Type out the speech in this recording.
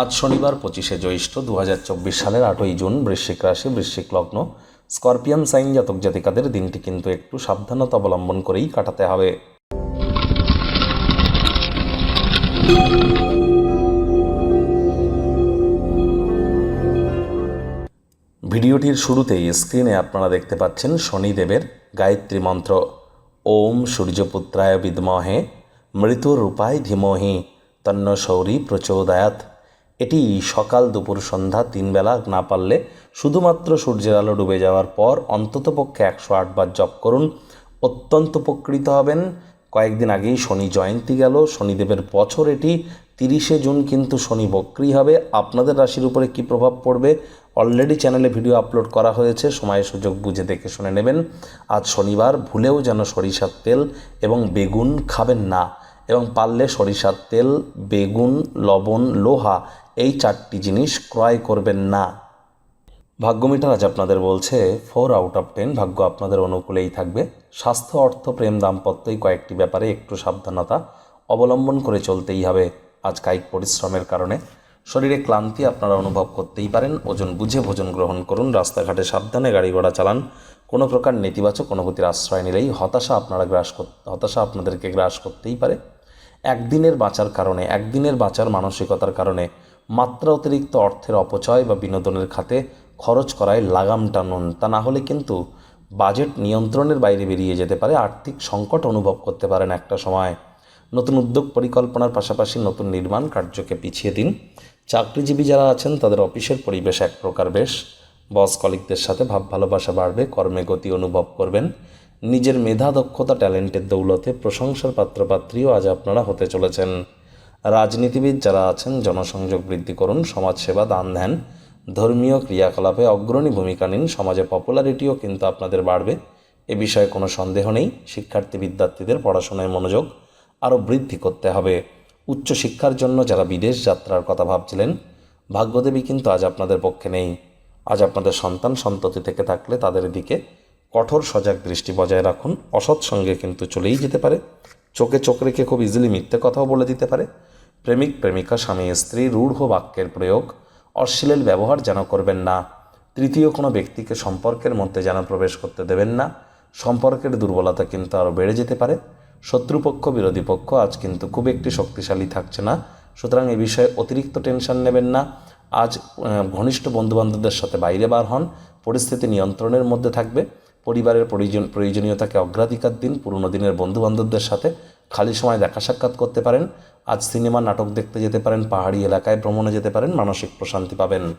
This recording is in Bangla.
আজ শনিবার পঁচিশে জ্যৈষ্ঠ দু হাজার চব্বিশ সালের আটই জুন বৃশ্চিক রাশি, বৃশ্চিক লগ্ন। স্করপিয়ান সাইন জাতক জাতিকাদের দিনটি কিন্তু একটু সাবধানতা অবলম্বন করেই কাটাতে হবে। ভিডিওটির শুরুতেই স্ক্রিনে আপনারা দেখতে পাচ্ছেন শনিদেবের গায়ত্রী মন্ত্র। ওম সূর্যপুত্রায় বিদ্মহে মৃত্যুরূপায় ধীমহি, তন্ন শৌরী প্রচোদয়াত এটি সকাল দুপুর সন্ধ্যা তিন বেলা না পারলে শুধুমাত্র সূর্যের আলো ডুবে যাওয়ার পর অন্ততপক্ষে একশো আটবার জপ করুন। অত্যন্ত উপকৃত হবেন। কয়েকদিন আগেই শনি জয়ন্তী গেল। শনিদেবের বছর এটি। তিরিশে জুন কিন্তু শনি বক্রি হবে। আপনাদের রাশির উপরে কী প্রভাব পড়বে? অলরেডি চ্যানেলে ভিডিও আপলোড করা হয়েছে। সময় সুযোগ বুঝে দেখে শুনে নেবেন। আজ শনিবার, ভুলেও যেন সরিষার তেল এবং বেগুন খাবেন না। এবং পারলে সরিষার তেল, বেগুন, লবণ, লোহা এই চারটি জিনিস ক্রয় করবেন না। ভাগ্যমিটার আজ আপনাদের বলছে ফোর আউট অফ টেন ভাগ্য আপনাদের অনুকূলেই থাকবে। স্বাস্থ্য, অর্থ, প্রেম, দাম্পত্য এই কয়েকটি ব্যাপারে একটু সাবধানতা অবলম্বন করে চলতেই হবে আজ কায়িক পরিশ্রমের কারণে। শরীরে ক্লান্তি আপনারা অনুভব করতেই পারেন, ওজন বুঝে ভোজন গ্রহণ করুন, রাস্তাঘাটে সাবধানে গাড়ি ঘোড়া চালান, কোনো প্রকার নেতিবাচক অনুভূতির আশ্রয় নিলেই হতাশা আপনারা গ্রাস হতাশা আপনাদেরকে গ্রাস করতেই পারে। একদিনের বাঁচার কারণে, একদিনের বাঁচার মানসিকতার কারণে মাত্রা অতিরিক্ত অর্থের অপচয় বা বিনোদনের খাতে খরচ করায় লাগাম টানুন। তা না হলে কিন্তু বাজেট নিয়ন্ত্রণের বাইরে বেরিয়ে যেতে পারে, আর্থিক সংকট অনুভব করতে পারেন একটা সময়। নতুন উদ্যোগ পরিকল্পনার পাশাপাশি নতুন নির্মাণ কার্যকে পিছিয়ে দিন। চাকরিজীবী যারা আছেন, তাদের অফিসের পরিবেশ এক প্রকার বেশ। বস কলিকদের সাথে ভাব ভালোবাসা বাড়বে, কর্মে গতি অনুভব করবেন। নিজের মেধা, দক্ষতা, ট্যালেন্টের দৌলতে প্রশংসার পাত্রপাত্রীও আজ আপনারা হতে চলেছেন। রাজনীতিবিদ যারা আছেন, জনসংযোগ বৃদ্ধি করুন, সমাজসেবা দান ধ্যান ধর্মীয় ক্রিয়াকলাপে অগ্রণী ভূমিকা নিন, সমাজে পপুলারিটিও কিন্তু আপনাদের বাড়বে। এ বিষয়ে কোনো সন্দেহ নেই, শিক্ষার্থী বিদ্যার্থীদের পড়াশোনায় মনোযোগ আরও বৃদ্ধি করতে হবে। উচ্চশিক্ষার জন্য যারা বিদেশ যাত্রার কথা ভাবছিলেন, ভাগ্যদেবী কিন্তু আজ আপনাদের পক্ষে নেই। আজ আপনাদের সন্তান সন্ততি থেকে থাকলে তাদের দিকে কঠোর সজাগ দৃষ্টি বজায় রাখুন। অসৎ সঙ্গে কিন্তু চলেই যেতে পারে। চোখে চোখ রেখে খুব ইজিলি মিথ্যে কথাও বলে দিতে পারে। প্রেমিক, প্রেমিকা, স্বামী, স্ত্রী, রূঢ় বাক্যের প্রয়োগ, অশ্লীল ব্যবহার যেন করবেন না। তৃতীয় কোনো ব্যক্তিকে সম্পর্কের মধ্যে যেন প্রবেশ করতে দেবেন না। সম্পর্কের দুর্বলতা কিন্তু আরও বেড়ে যেতে পারে। শত্রুপক্ষ, বিরোধী পক্ষ আজ কিন্তু খুব একটি শক্তিশালী থাকছে না। সুতরাং এ বিষয়ে অতিরিক্ত টেনশন নেবেন না। আজ ঘনিষ্ঠ বন্ধুবান্ধবদের সাথে বাইরে বার হন। পরিস্থিতি নিয়ন্ত্রণের মধ্যে থাকবে। পরিবারের প্রয়োজন প্রয়োজনীয়তাকে অগ্রাধিকার দিন, পুরনো দিনের বন্ধুবান্ধবদের সাথে খালি সময় দেখা সাক্ষাৎ করতে পারেন। আজ সিনেমা, নাটক দেখতে যেতে পারেন, পাহাড়ি এলাকায় ভ্রমণে যেতে পারেন, মানসিক প্রশান্তি পাবেন।